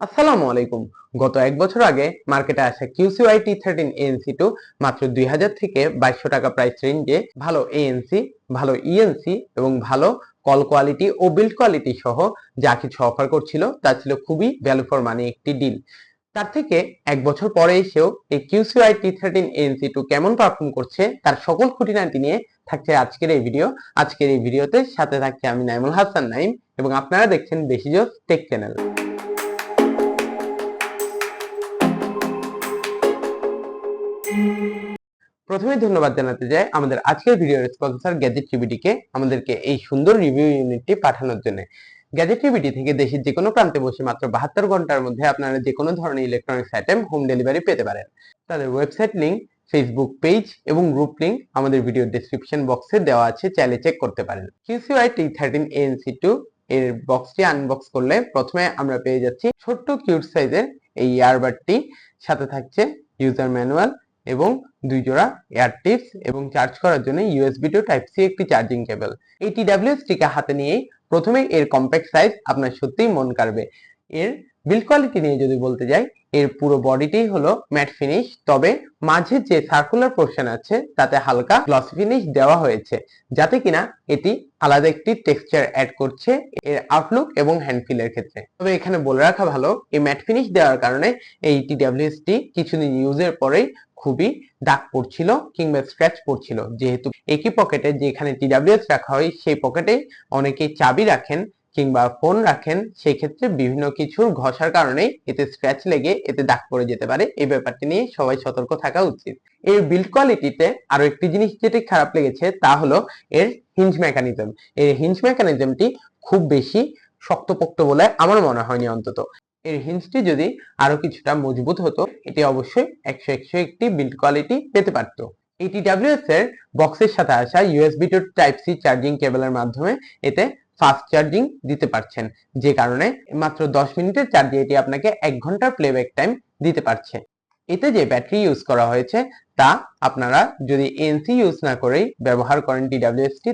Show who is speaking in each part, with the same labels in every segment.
Speaker 1: আসসালামু আলাইকুম। গত এক বছর আগে মার্কেটে আসা QCY T thirteen ANC two মাত্র দুই হাজার থেকে বাইশশো টাকা প্রাইস রেঞ্জে ভালো এএনসি ভালো ইএনসি এবং ভালো কল কোয়ালিটি ও বিল্ড কোয়ালিটি সহ যা কিছু অফার করছিল, তা ছিল খুবই ভ্যালু ফর মানি একটি ডিল তার থেকে এক বছর পরে এসেও এই QCY T thirteen ANC two কেমন পারফর্ম করছে, তার সকল খুঁটিনাটি নিয়ে থাকছে আজকের এই ভিডিও আজকের এই ভিডিওতে সাথে থাকছে আমি নাইমুল হাসান নাইম এবং আপনারা দেখছেন বেশি জোস টেক চ্যানেল। প্রথমে ধন্যবাদ জানাতে চাই আমাদের আজকের ভিডিওর স্পন্সর গ্যাজেট টিভিটিকে আমাদেরকে এই সুন্দর রিভিউ ইউনিটটি পাঠানোর জন্য। গ্যাজেট টিভিটি থেকে দেশের যে কোনো প্রান্তে বসে মাত্র বাহাত্তর ঘণ্টার মধ্যে আপনারা যে কোনো ধরনের ইলেকট্রনিক্স আইটেম হোম ডেলিভারি পেতে পারেন। তাদের ওয়েবসাইট লিঙ্ক ফেসবুক পেজ এবং গ্রুপ লিঙ্ক আমাদের ভিডিও ডেসক্রিপশন বক্সে দেওয়া আছে, চাইলে চেক করতে পারেন। QCY T thirteen ANC two এর বক্সটি আনবক্স করলে প্রথমে আমরা পেয়ে যাচ্ছি ছোট্ট কিউট সাইজের এই ইয়ারবাডটি সাথে থাকছে ইউজার ম্যানুয়াল এবং দুই জোড়া এয়ার টিপস এবং চার্জ করার জন্য ইউএসবি টু টাইপ সি একটি চার্জিং কেবল এই টিডাব্লিউএস টিকে হাতে নিয়েই প্রথমে এর কম্প্যাক্ট সাইজ আপনার সত্যিই মন কাড়বে। এর বিল্ড কোয়ালিটি নিয়ে যদি বলতে যাই, এর পুরো বডিটাই হলো ম্যাট ফিনিশ তবে মাঝে যে সার্কুলার পোর্শন আছে, তাতে হালকা গ্লসি ফিনিশ দেওয়া হয়েছে, যাতে কিনা এটি আলাদা একটি টেক্সচার অ্যাড করছে এর আউটলুক এবং হ্যান্ড ফিলের ক্ষেত্রে। তবে এখানে বলে রাখা ভালো, এই ম্যাট ফিনিশ দেওয়ার কারণে এই টি কিছুদিন ইউজের পরেই খুবই দাগ পড়ছিল কিংবা স্ক্র্যাচ পড়ছিল। যেহেতু একই পকেটে যেখানে টিডাব্লিউএস রাখা হয়, সেই পকেটে অনেকেই চাবি রাখেন কিংবা ফোন রাখেন। সেই ক্ষেত্রে বিভিন্ন কিছুর ঘষার কারণে এতে স্ক্র্যাচ লেগে এতে দাগ পড়ে যেতে পারে। এই ব্যাপারটি নিয়ে সবাই সতর্ক থাকা উচিত। এর বিল্ড কোয়ালিটিতে আরও একটি জিনিস যেটি খারাপ লেগেছে, তা হলো এর হিঞ্জ মেকানিজম এর হিঞ্জ মেকানিজমটি খুব বেশি শক্তপোক্ত বলে আমার মনে হয়নি অন্তত। এর হিন্সটি যদি আরও কিছুটা মজবুত হতো, এটি অবশ্যই একশো একশো একটি বিল্ড কোয়ালিটি পেতে পারত। এটি ডাব্লিউএস এর বক্সের সাথে আসা USB two type C charging কেবলের মাধ্যমে এতে ফাস্ট চার্জিং দিতে পারছেন। যে কারণে মাত্র দশ মিনিটের চার্জে এটি আপনাকে এক ঘণ্টার প্লেব্যাক টাইম দিতে পারছে। এতে যে ব্যাটারি ইউজ করা হয়েছে, তা আপনারা যদি এনসি ইউজ না করেই ব্যবহার করেন টি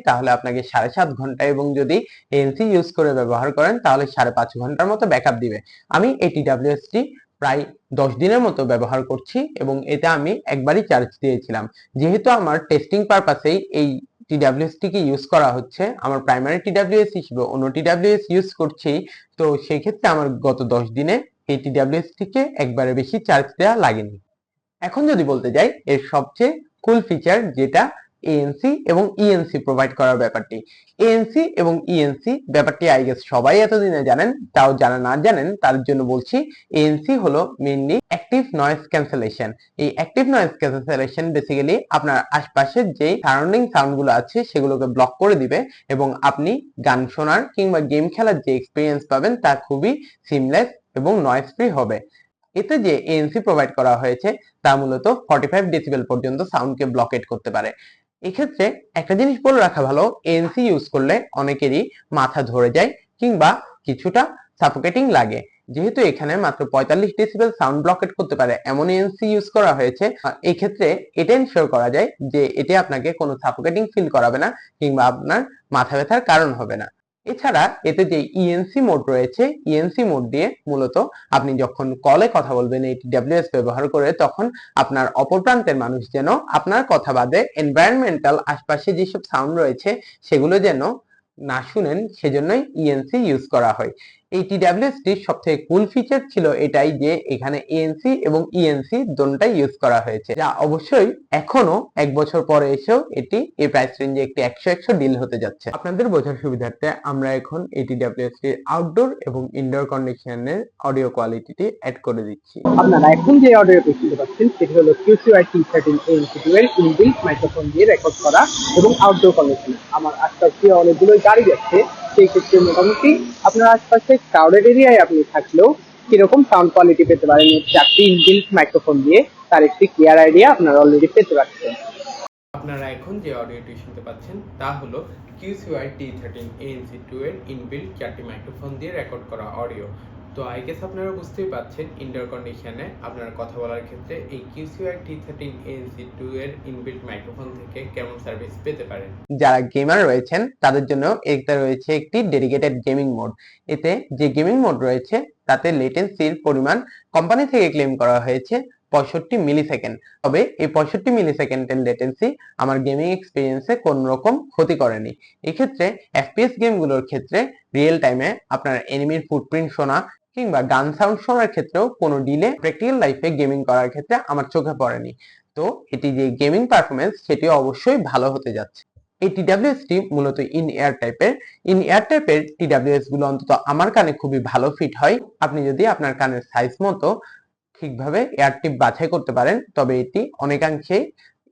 Speaker 1: তাহলে আপনাকে সাড়ে সাত ঘণ্টা এবং যদি এনসি ইউজ করে ব্যবহার করেন, তাহলে সাড়ে পাঁচ ঘণ্টার মতো ব্যাকআপ দিবে। আমি এই টি প্রায় দশ দিনের মতো ব্যবহার করছি এবং এতে আমি একবারই চার্জ দিয়েছিলাম। যেহেতু আমার টেস্টিং পারপাসেই এই টিডাব্লিউএসটিকে ইউজ করা হচ্ছে, আমার প্রাইমারি টিডাব্লিউএস হিসেবে অন্য টিডাব্লিউএস ইউজ করছি, তো সেই ক্ষেত্রে আমার গত দশ দিনে এই টিডাব্লিউএসটিকে একবারে বেশি চার্জ দেওয়া লাগেনি। এখন যদি বলতে যাই, এর সবচেয়ে কুল ফিচার যেটা এএনসি এবং ইএনসি প্রোভাইড করার ব্যাপারটি। এএনসি এবং ইএনসি ব্যাপারটি আই গেস সবাই এতদিনে জানেন, তাও যারা না জানেন তার জন্য বলছি এএনসি হলো মেইনলি অ্যাক্টিভ নয়েজ ক্যান্সেলেশন এই অ্যাক্টিভ নয়েজ ক্যান্সেলেশন বেসিক্যালি আপনার আশপাশের যে সারাউন্ডিং সাউন্ডগুলো আছে, সেগুলোকে ব্লক করে দিবে এবং আপনি গান শোনার কিংবা গেম খেলার যে এক্সপিরিয়েন্স পাবেন, তা খুবই সিমলেস এবং নয়েজ ফ্রি হবে। এতে যে এএনসি প্রোভাইড করা হয়েছে, তা মূলত ফর্টি ফাইভ ডেসিবেল পর্যন্ত সাউন্ডকে ব্লকেট করতে পারে। এক্ষেত্রে একটা জিনিস বলে রাখা ভালো এএনসি ইউজ করলে অনেকেরই মাথা ধরে যায় কিংবা কিছুটা সাফোকেটিং লাগে। যেহেতু এখানে মাত্র পঁয়তাল্লিশ ডেসিবেল সাউন্ড ব্লকেট করতে পারে এমন এএনসি ইউজ করা হয়েছে। এই ক্ষেত্রে এটা এনশিওর করা যায় যে এটি আপনাকে কোনো সাফোকেটিং ফিল করাবে না কিংবা আপনার মাথা ব্যথার কারণ হবে না। এছাড়া এতে যে ইএনসি মোড রয়েছে ইএনসি মোড দিয়ে মূলত আপনি যখন কলে কথা বলবেন, এই ডাব্লিউএস ব্যবহার করে, তখন আপনার অপর প্রান্তের মানুষ যেন আপনার কথা বাদে এনভায়রনমেন্টাল আশপাশে যেসব সাউন্ড রয়েছে, সেগুলো যেন না শুনেন সেজন্যই ইএনসি ইউজ করা হয়। এই টিডাব্লিউএস টির সব কুল ফিচার ছিল এটাই যে এখানে এএনসি এবং ইএনসি দোনটাই ইউজ করা হয়েছে। যা অবশ্যই এখনও এক বছর পরে এসেও এটি এই প্রাইস রেঞ্জে একটি একশো একশো ডিল হতে যাচ্ছে। আপনাদের বোঝার সুবিধার্থে আমরা এখন এই টিডাব্লিউএস টির আউটডোর এবং ইনডোর কন্ডিশনের অডিও কোয়ালিটিটি অ্যাড করে দিচ্ছি।
Speaker 2: আপনারা এখন যে অডিওটি শুনতে পাচ্ছেন, সেটি হলো QCY T thirteen ANC two এর ইনবিল্ট মাইক্রোফোন দিয়ে রেকর্ড করা এবং আউটডোর কন্ডিশন আমার আশপাশ দিয়ে অনেকগুলো গাড়ি যাচ্ছে সেই ক্ষেত্রে মোটামুটি আপনার আশপাশে ক্রাউডেড এরিয়ায় আপনি থাকলেও কীরকম সাউন্ড কোয়ালিটি পেতে পারেন? চারটি ইনবিল্ট মাইক্রোফোন দিয়ে তার একটি ক্লিয়ার আইডিয়া আপনারা অলরেডি পেতে পারছেন।
Speaker 1: আপনারা এখন যে অডিওটি শুনতে পাচ্ছেন, তা হলো QCY T thirteen ANC two এর ইনবিল্ট চারটি মাইক্রোফোন দিয়ে রেকর্ড করা অডিও তো আই গেস আপনারা বুঝতেই পাচ্ছেন ইনডোর কন্ডিশনে আপনার কথা বলার ক্ষেত্রে এই QCY T thirteen ANC two এর ইনবিল্ট মাইক্রোফোন থেকে কেমন সার্ভিস পেতে পারেন? যারা গেমার রয়েছেন, তাদের জন্য এতে রয়েছে একটি ডেডিকেটেড গেমিং মোড এতে যে গেমিং মোড রয়েছে, তাতে লেটেন্সির পরিমাণ কোম্পানি থেকে ক্লেম করা হয়েছে পঁয়ষট্টি মিলি সেকেন্ড তবে এই পঁয়ষট্টি মিলি সেকেন্ডের লেটেন্সি আমার গেমিং এক্সপিরিয়েন্সে কোন রকম ক্ষতি করেনি। এক্ষেত্রে এফপিএস গেমগুলোর ক্ষেত্রে রিয়েল টাইমে আপনার এনিমির ফুটপ্রিন্ট শোনা কিংবা গান সাউন্ড শোনার ক্ষেত্রেও কোনো ডিলে প্র্যাকটিক্যাল লাইফে গেমিং করার ক্ষেত্রে আমার চোখে পড়েনি। তো এটি যে গেমিং পারফরমেন্স সেটি অবশ্যই ভালো হতে যাচ্ছে। এই টি মূলত ইন এয়ার টাইপের ইন এয়ার টাইপের টিডাব্লিউএসগুলো অন্তত আমার কানে খুবই ভালো ফিট হয়। আপনি যদি আপনার কানের সাইজ মতো ঠিকভাবে এয়ার টিপ বাছাই করতে পারেন, তবে এটি অনেকাংশেই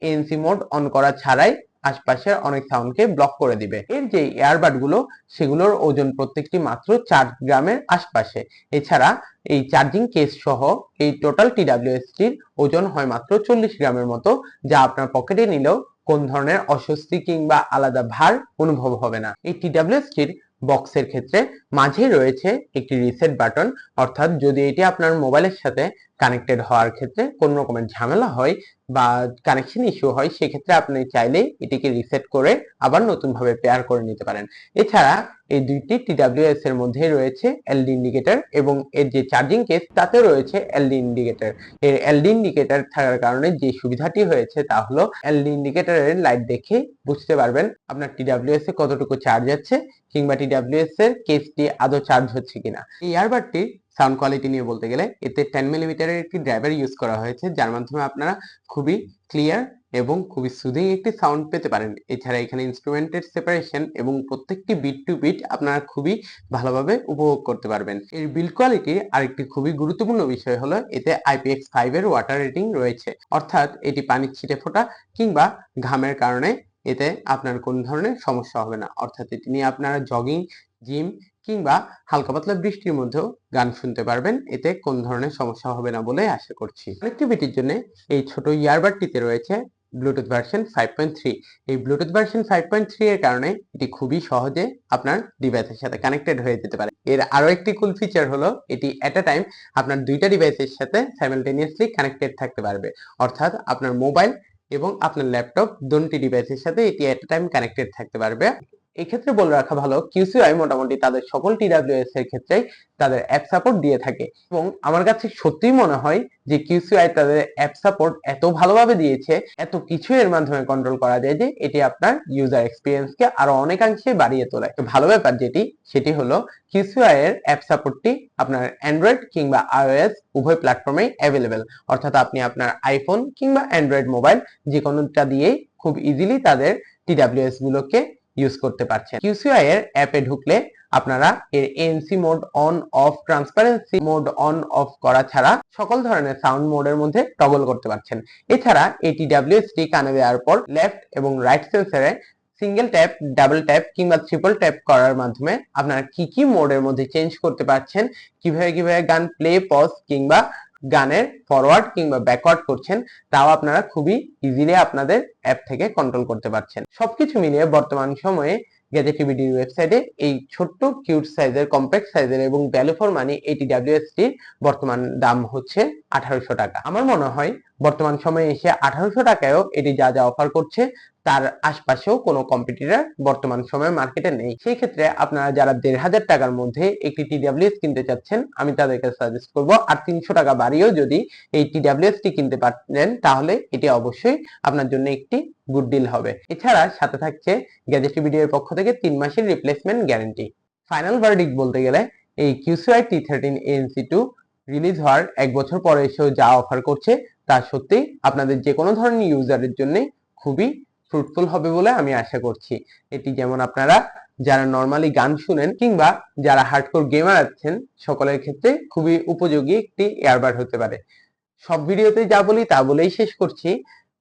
Speaker 1: এনসি মোড অন করা ছাড়াই আশপাশের অনেক সাউন্ডকে ব্লক করে দিবে। এর যে এয়ারবাডগুলো, সেগুলোর ওজন প্রত্যেকটি মাত্র চার গ্রামের আশপাশে। এছাড়া এই চার্জিং কেস সহ এই টোটাল টিডাব্লিউএস টির ওজন হয় মাত্র চল্লিশ গ্রামের মতো, যা আপনার পকেটে নিলেও কোন ধরনের অস্বস্তি কিংবা আলাদা ভার অনুভব হবে না। এই টিডাব্লিউএস টির বক্সের ক্ষেত্রে মাঝেই রয়েছে একটি রিসেট বাটন অর্থাৎ যদি এটি আপনার মোবাইলের সাথে কানেক্টেড হওয়ার ক্ষেত্রে কোন রকমের ঝামেলা হয় বা কানেকশন ইস্যু হয়, সেক্ষেত্রে আপনি চাইলেই এটিকে রিসেট করে আবার নতুন ভাবে পেয়ার করে নিতে পারেন। এছাড়া এই দুইটি টিডাব্লিউএস এর মধ্যে রয়েছে এলডি ইন্ডিকেটর এবং এর যে চার্জিং কেস তাতে রয়েছে এলডি ইন্ডিকেটর এর এলডি ইন্ডিকেটর থাকার কারণে যে সুবিধাটি হয়েছে তা হলো এলডি ইন্ডিকেটরের লাইট দেখে বুঝতে পারবেন আপনার টিডাব্লিউএস এ কতটুকু চার্জ আছে কিংবা টিডাব্লিউএস এর কেসটি আদৌ চার্জ হচ্ছে কিনা। এই ইয়ারবাডটি সাউন্ড কোয়ালিটি নিয়ে বলতে গেলে, এতে টেন মিলিমিটারের একটি ড্রাইভার ইউজ করা হয়েছে, যার মাধ্যমে আপনারা খুবই ক্লিয়ার এবং খুবই সুদিং একটি সাউন্ড পেতে পারেন। এছাড়া এখানে ইনস্ট্রুমেন্টের সেপারেশন এবং প্রত্যেকটি বিট টু বিট আপনারা খুবই ভালোভাবে উপভোগ করতে পারবেন। এর বিল্ড কোয়ালিটির আরেকটি খুবই গুরুত্বপূর্ণ বিষয় হলো, এতে আইপিএক্স ফাইভ এর ওয়াটার রেটিং রয়েছে। অর্থাৎ এটি পানির ছিটে ফোটা কিংবা ঘামের কারণে এতে আপনার কোন ধরনের সমস্যা হবে না। অর্থাৎ এটি নিয়ে আপনারা জগিং জিম কিংবা হালকা পাতলা বৃষ্টির মধ্যেও গান শুনতে পারবেন। এতে কোন ধরনের সমস্যা হবে না বলে আশা করছি। কানেক্টিভিটির জন্য এই ছোট ইয়ারবাডটিতে রয়েছে Bluetooth version five point three এই Bluetooth version five point three এর কারণে এটি খুবই সহজে আপনার ডিভাইসের সাথে কানেক্টেড হয়ে যেতে পারে। এর আরও একটি কুল ফিচার হলো, এটি আ টাইম আপনার দুইটা ডিভাইসের সাথে সাইমালটেনিয়াসলি কানেক্টেড থাকতে পারবে। অর্থাৎ আপনার মোবাইল এবং আপনার ল্যাপটপ দুটি ডিভাইসের সাথে এটি আ টাইম কানেক্টেড থাকতে পারবে। এক্ষেত্রে বলে রাখা ভালো কিউসিআই মোটামুটি তাদের সকল টিডাব্লিউএস এর ক্ষেত্রেই তাদের অ্যাপ সাপোর্ট দিয়ে থাকে। এবং আমার কাছে সত্যিই মনে হয় যে কিউসিআই তাদের অ্যাপ সাপোর্ট এত ভালোভাবে দিয়েছে, এত কিছু এর মাধ্যমে কন্ট্রোল করা যায় যে এটি আপনার ইউজার এক্সপিরিয়েন্সকে আরও অনেকাংশে বাড়িয়ে তোলে। ভালো ব্যাপার যেটি, সেটি হলো কিউসিআই এর অ্যাপ সাপোর্টটি আপনার অ্যান্ড্রয়েড কিংবা আইওএস উভয় প্ল্যাটফর্মেই অ্যাভেলেবেল অর্থাৎ আপনি আপনার আইফোন কিংবা অ্যান্ড্রয়েড মোবাইল যে কোনোটা দিয়েই খুব ইজিলি তাদের টিডাব্লিউএস গুলোকে ইউজ করতে পারছেন। কিউসিআই এর অ্যাপে ঢুকলে আপনারা এর NC mode on off transparency mode on off করা ছাড়া সকল ধরনের সাউন্ড মোডের মধ্যে টগল করতে পারছেন। এছাড়া এই টিডাব্লিউএস টি কানে দেওয়ার পর লেফট এবং রাইট সেন্সারে সিঙ্গেল ট্যাপ ডাবল ট্যাপ কিংবা ট্রিপল ট্যাপ করার মাধ্যমে আপনারা কি কি মোডের মধ্যে চেঞ্জ করতে পারছেন, কীভাবে কীভাবে গান প্লে পজ কিংবা গানের ফরওয়ার্ড কিংবা ব্যাকওয়ার্ড করছেন, তাও আপনারা খুবই ইজিলি আপনাদের অ্যাপ থেকে কন্ট্রোল করতে পারছেন। সবকিছু মিলিয়ে বর্তমান সময়ে গ্যাজেটিভিডির ওয়েবসাইটে এই ছোট্ট কিউট সাইজের কম্প্যাক্ট সাইজের এবং ভ্যালু ফর মানি এটি ডাব্লিউএসটির বর্তমান দাম হচ্ছে আঠারোশো টাকা। আমার মনে হয় বর্তমান সময়ে এসে আঠারোশো টাকায়ও এটি যা যা অফার করছে, তার আশপাশেও কোনো কম্পিটিটর বর্তমান সময়ে মার্কেটে নেই। সেই ক্ষেত্রে আপনারা যারা দেড় হাজার টাকার মধ্যে একটি টিডাব্লিউএস কিনতে চাচ্ছেন, আমি তাদেরকে সাজেস্ট করব, আর তিনশো টাকা বাড়িয়েও যদি এই টিডাব্লিউএস টি কিনতে পারেন, তাহলে এটি অবশ্যই আপনার জন্য একটি গুড ডিল হবে। এছাড়া সাথে থাকছে গ্যাজেটি ভিডিওর পক্ষ থেকে তিন মাসের রিপ্লেসমেন্ট গ্যারান্টি ফাইনাল ভার্ডিক বলতে গেলে এই QCY T thirteen ANC two release হওয়ার এক বছর পরে এসেও যা অফার করছে তা সত্যি আপনাদের যে কোনো ধরনের ইউজারের জন্য খুবই ফ্রুটফুল হবে বলে আমি আশা করছি। এটি যেমন আপনারা যারা নর্মালি গান শুনেন কিংবা যারা হার্ডকোর গেমার আছেন, সকলের ক্ষেত্রে খুবই উপযোগী একটি এয়ারবার্ড হতে পারে। সব ভিডিওতে যা বলি তা বলেই শেষ করছি।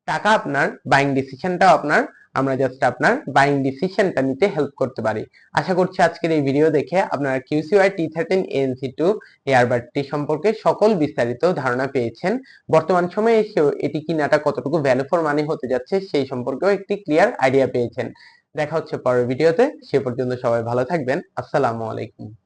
Speaker 1: টাকা আপনার বাইং ডিসিশনটাও আপনার আমরা জাস্ট আপনার বাইং ডিসিশনটা নিতে হেল্প করতে পারি। আশা করছি আজকের এই ভিডিও দেখে আপনারা QCY T thirteen ANC two এয়ারবাডটি সম্পর্কে সকল বিস্তারিত ধারণা পেয়েছেন। বর্তমান সময়ে এসেও এটি কিনাটা কতটুকু ভ্যালু ফর মানি হতে যাচ্ছে সেই সম্পর্কেও একটি ক্লিয়ার আইডিয়া পেয়েছেন। দেখা হচ্ছে পরের ভিডিওতে সে পর্যন্ত সবাই ভালো থাকবেন। আসসালামু আলাইকুম।